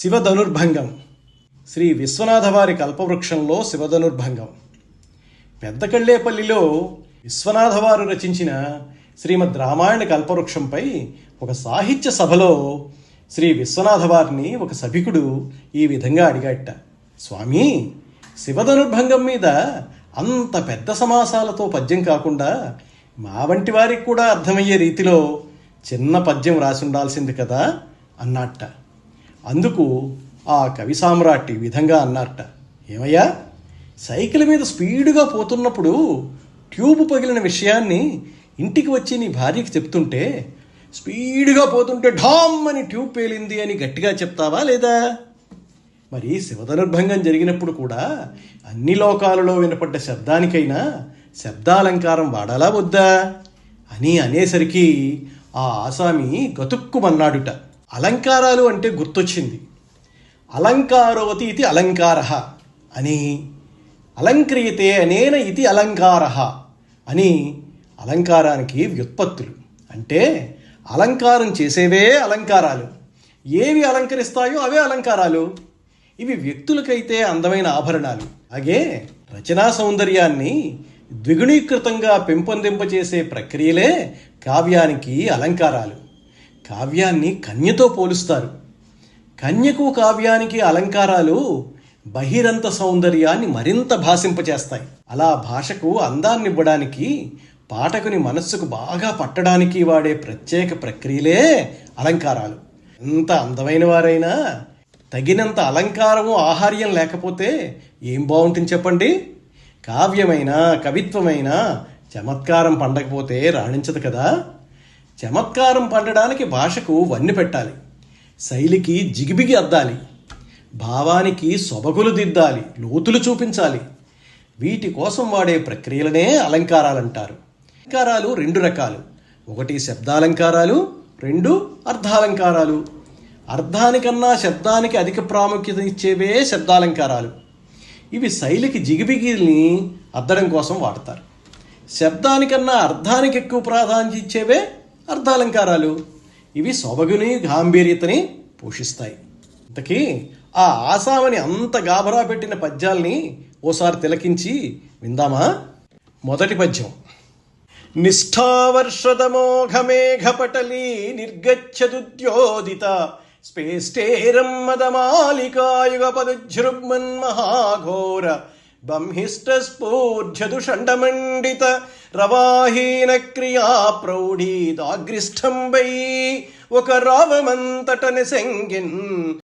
శివధనుర్భంగం. శ్రీ విశ్వనాథవారి కల్పవృక్షంలో శివధనుర్భంగం. పెద్దకళ్ళేపల్లిలో విశ్వనాథవారు రచించిన శ్రీమద్ రామాయణ కల్పవృక్షంపై ఒక సాహిత్య సభలో శ్రీ విశ్వనాథవారిని ఒక సభికుడు ఈ విధంగా అడిగాట స్వామి శివధనుర్భంగం మీద అంత పెద్ద సమాసాలతో పద్యం కాకుండా మా వంటి వారికి కూడా అర్థమయ్యే రీతిలో చిన్న పద్యం రాసి ఉండాల్సింది కదా అన్నట్ట అందుకు ఆ కవి సామ్రాట్ ఈ విధంగా అన్నారట. ఏమయ్యా? సైకిల్ మీద స్పీడుగా పోతున్నప్పుడు ట్యూబ్ పగిలిన విషయాన్ని ఇంటికి వచ్చి నీ భార్యకి చెప్తుంటే స్పీడుగా పోతుంటే ఢామ్ అని ట్యూబ్ పేలింది అని గట్టిగా చెప్తావా లేదా? మరి శివధనుర్భంగం జరిగినప్పుడు కూడా అన్ని లోకాలలో వినపడ్డ శబ్దానికైనా శబ్దాలంకారం వాడాలా వద్దా? అని అనేసరికి ఆ ఆసామి గతుక్కుమన్నాడుట. అలంకారాలు అంటే గుర్తొచ్చింది. అలంకారోతి ఇది అలంకార అని అలంక్రియతే అనేన ఇది అలంకార అని అలంకారానికి వ్యుత్పత్తులు. అంటే అలంకారం చేసేవే అలంకారాలు. ఏవి అలంకరిస్తాయో అవే అలంకారాలు. ఇవి వ్యక్తులకైతే అందమైన ఆభరణాలు. అలాగే రచనా సౌందర్యాన్ని ద్విగుణీకృతంగా పెంపొందింపచేసే ప్రక్రియలే కావ్యానికి అలంకారాలు. కావ్యాన్ని కన్యతో పోలుస్తారు. కన్యకు కావ్యానికి అలంకారాలు బహిరంత సౌందర్యాన్ని మరింత భాషింపచేస్తాయి. అలా భాషకు అందాన్నివ్వడానికి పాఠకుని మనస్సుకు బాగా పట్టడానికి వాడే ప్రత్యేక ప్రక్రియలే అలంకారాలు. ఎంత అందమైన వారైనా తగినంత అలంకారము ఆహార్యం లేకపోతే ఏం బాగుంటుంది చెప్పండి? కావ్యమైన కవిత్వమైన చమత్కారం పండకపోతే రాణించదు కదా? చమత్కారం పండడానికి భాషకు వన్నె పెట్టాలి. శైలికి జిగిబిగి అద్దాలి. భావానికి సొబగులు దిద్దాలి. లోతులు చూపించాలి. వీటి కోసం వాడే ప్రక్రియలనే అలంకారాలంటారు. అలంకారాలు రెండు రకాలు. ఒకటి శబ్దాలంకారాలు రెండు అర్థాలంకారాలు అర్థానికన్నా శబ్దానికి అధిక ప్రాముఖ్యత ఇచ్చేవే శబ్దాలంకారాలు. ఇవి శైలికి జిగిబిగిల్ని అద్దడం కోసం వాడతారు. శబ్దానికన్నా అర్థానికి ఎక్కువ ప్రాధాన్యత ఇచ్చేవే అర్థాలంకారాలు ఇవి సొబగుని గాంభీర్యతని పోషిస్తాయి. ఇంతకీ ఆ ఆసామని అంత గాభరా పెట్టిన పద్యాల్ని ఓసారి తిలకించి విందామా? మొదటి పద్యం. నిష్ఠావర్షదమోఘమేఘపటలీ నిర్గచ్చదుద్యోదిత స్పేష్టేరం మదమాలికాయుగపదుజృగ్మన్మహాఘోర మహాఘోర రవాహీన క్రియా ప్రౌఢీదాగ్రిష్టంబై ఒక రావమంతటని సెంగిన్